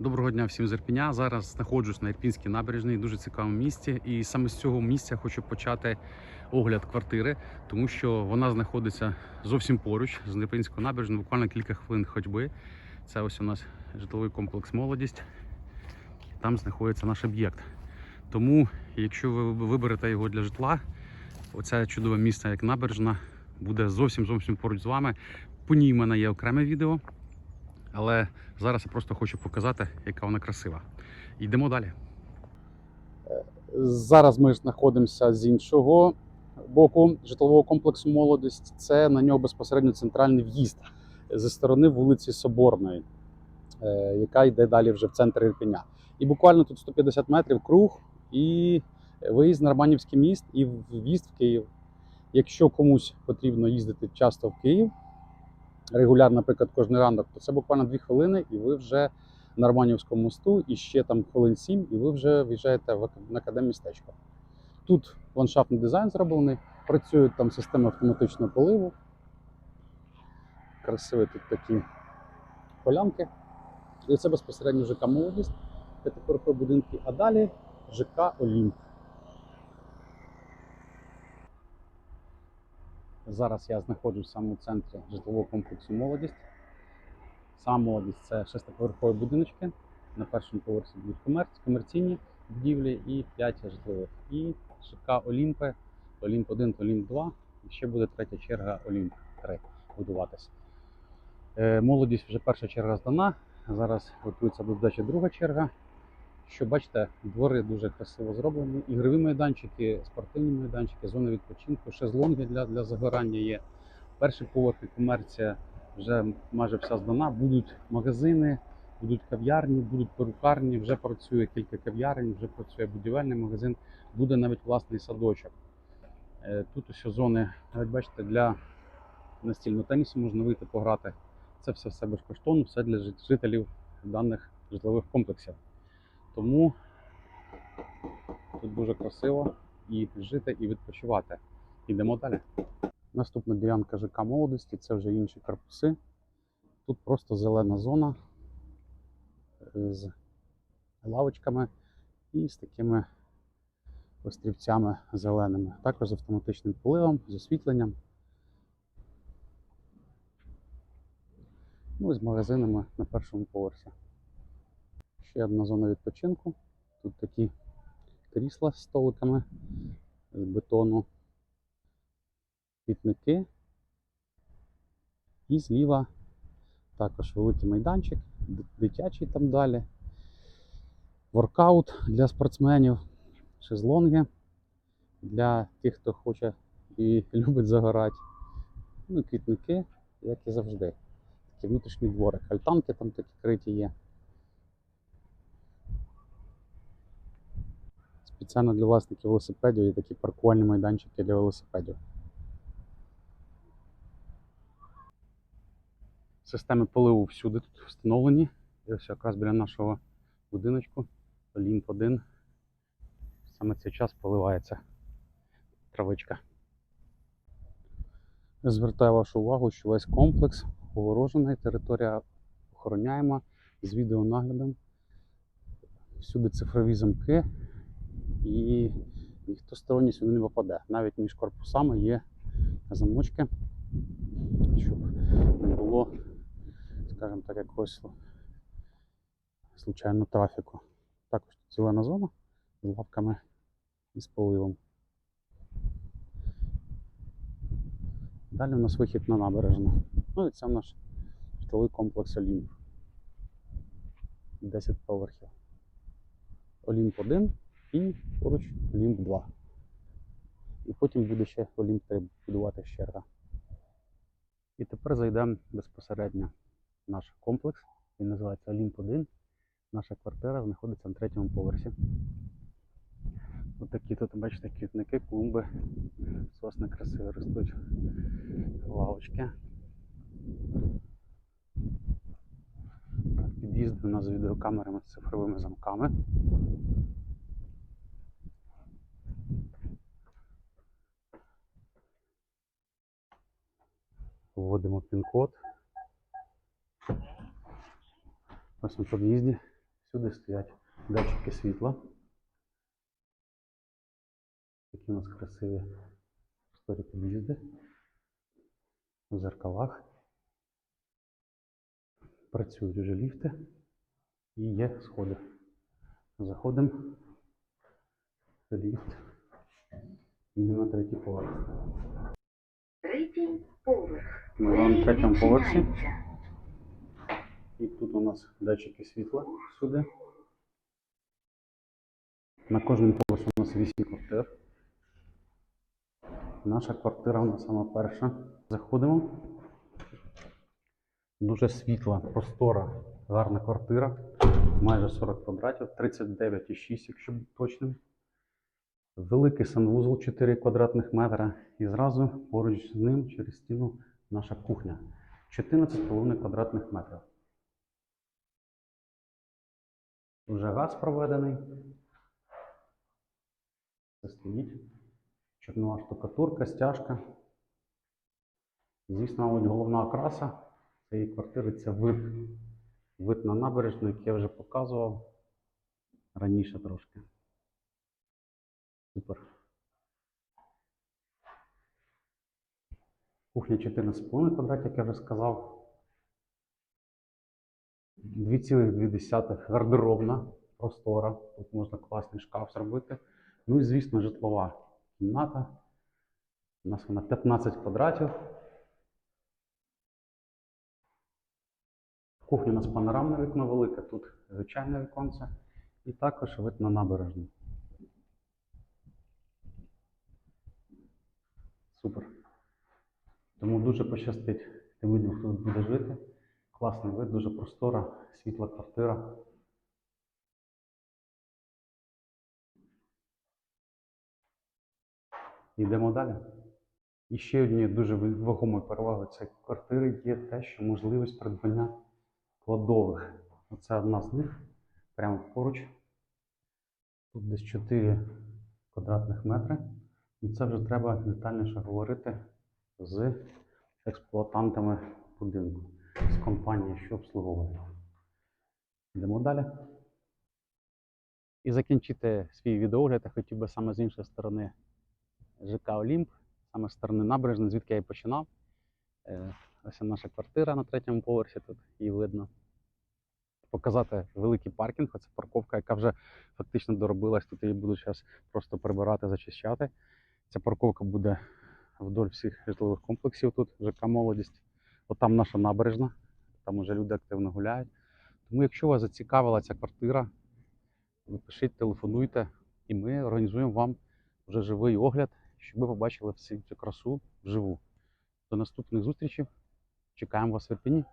Доброго дня всім з Ірпіня. Зараз знаходжусь на Ірпінській набережній, дуже цікавому місці. І саме з цього місця хочу почати огляд квартири, тому що вона знаходиться зовсім поруч з Ірпінською набережною, буквально кілька хвилин ходьби. Це ось у нас житловий комплекс Молодість. Там знаходиться наш об'єкт. Тому, якщо ви виберете його для житла, оце чудове місце, як набережна, буде зовсім зовсім поруч з вами. По ній в мене є окреме відео. Але зараз я просто хочу показати, яка вона красива. Йдемо далі. Зараз ми знаходимося з іншого боку житлового комплексу Молодість. Це на нього безпосередньо центральний в'їзд зі сторони вулиці Соборної, е, яка йде далі вже в центр Ірпеня. І буквально тут 150 метрів круг і виїзд на Романівський міст і в'їзд в Київ. Якщо комусь потрібно їздити часто в Київ, регулярно, наприклад, кожен ранок, то це буквально 2 хвилини, і ви вже на Романівському мосту, і ще там хвилин 7, і ви вже в'їжджаєте в академмістечко. Тут ландшафтний дизайн зроблений, працюють там системи автоматичного поливу. Красиві тут такі полянки. І це безпосередньо ЖК Молодість, п'ятиповерхові будинки, а далі ЖК Олімп. Зараз я знаходжусь саме у центрі житлового комплексу Молодість. Сам молодість це шестиповерхові будиночки. На першому поверсі будуть комерц- комерційні будівлі і 5 житлових. І ЖК Олімпи, Олімп 1, Олімп 2. І ще буде третя черга Олімп 3 будуватися. Е, молодість вже перша черга здана. Зараз готується до здачі друга черга. Що бачите, двори дуже красиво зроблені. Ігрові майданчики, спортивні майданчики, зони відпочинку, шезлонги для, для загорання є. Перші поверхи комерція вже майже вся здана. Будуть магазини, будуть кав'ярні, будуть перукарні. Вже працює кілька кав'ярень, вже працює будівельний магазин, буде навіть власний садочок. Е, Тут ось зони, як бачите, для настільного тенісу можна вийти пограти. Це все все безкоштовно, все для жителів даних житлових комплексів. Тому тут дуже красиво і жити, і відпочивати. Йдемо далі. Наступна ділянка ЖК молодості це вже інші корпуси. Тут просто зелена зона е, з лавочками і з такими острівцями зеленими. Також з автоматичним поливом, з освітленням. Ну і з магазинами на першому поверсі. Ще одна зона відпочинку. Тут такі крісла з столиками з бетону квітники. І зліва також великий майданчик, дитячий там далі. Воркаут для спортсменів, шезлонги для тих, хто хоче і любить загорати. Ну, квітники, як і завжди. Такий внутрішній дворик. Альтанки там такі криті є. Спеціально для власників велосипедів є такі паркувальні майданчики для велосипедів. Системи поливу всюди тут встановлені. І ось якраз біля нашого будиночку Олімп 1. Саме цей час поливається травичка. Звертаю вашу увагу, що весь комплекс огорожений, територія охороняємо з відеонаглядом. Всюди цифрові замки і ніхто сторонній сюди не попаде. Навіть між корпусами є замочки, щоб не було, скажімо так, якогось случайно трафіку. Також тут зелена зона з лавками і з поливом. Далі у нас вихід на набережну. Ну і це наш житловий комплекс Олімп. 10 поверхів. Олімп 1 і поруч Олімп 2. І потім буде ще Олімп 3 будувати черга. І тепер зайдемо безпосередньо в наш комплекс. Він називається Олімп 1. Наша квартира знаходиться на третьому поверсі. Ось такі тут, бачите, квітники, клумби, сосни красиві ростуть, лавочки. Під'їзди у нас з відеокамерами з цифровими замками. Вводимо пін-код. Ось на під'їзді Всюди стоять датчики світла. Такі у нас красиві просторі під'їзди. В зеркалах. Працюють вже ліфти і є сходи. Заходимо ліфт і на третій поверх. Третій на третьому поверсі. І тут у нас датчики світла всюди. На кожному поверсі у нас 8 квартир. Наша квартира у нас сама перша. Заходимо. Дуже світла, простора, гарна квартира. Майже 40 квадратів, 39,6, якщо бути точним. Великий санвузол 4 квадратних метра. І зразу поруч з ним через стіну наша кухня. 14,5 квадратних метрів. Вже газ проведений. Це стоїть. Чорнова штукатурка, стяжка. Звісно, мабуть, головна окраса цієї квартири це вид. Вид на набережну, який я вже показував раніше трошки. Супер. Кухня 14,5 квадратів, як я вже сказав. 2,2 гардеробна простора. Тут можна класний шкаф зробити. Ну і, звісно, житлова кімната. У нас вона 15 квадратів. Кухня у нас панорамне вікно велике, тут звичайне віконце. І також вид на набережну. Супер. Тому дуже пощастить тим людям, хто тут буде жити. Класний вид, дуже простора, світла квартира. Йдемо далі. І ще однією дуже вагомою перевагою цієї квартири є те, що можливість придбання кладових. Оце одна з них, прямо поруч. Тут десь 4 квадратних метри. Ну, це вже треба детальніше говорити з експлуатантами будинку, з компанією, що обслуговує. Йдемо далі. І закінчити свій відеогляд я хотів би саме з іншої сторони ЖК Олімп, саме з сторони набережної, звідки я і починав. Е, Ось наша квартира на третьому поверсі, тут її видно. Показати великий паркінг, оце парковка, яка вже фактично доробилась. Тут її буду зараз просто прибирати, зачищати. Ця парковка буде вдоль всіх житлових комплексів тут, ЖК Молодість. От там наша набережна, там уже люди активно гуляють. Тому, якщо вас зацікавила ця квартира, ви пишіть, телефонуйте, і ми організуємо вам вже живий огляд, щоб ви побачили всю цю красу вживу. До наступних зустрічей. Чекаємо вас в Ірпіні.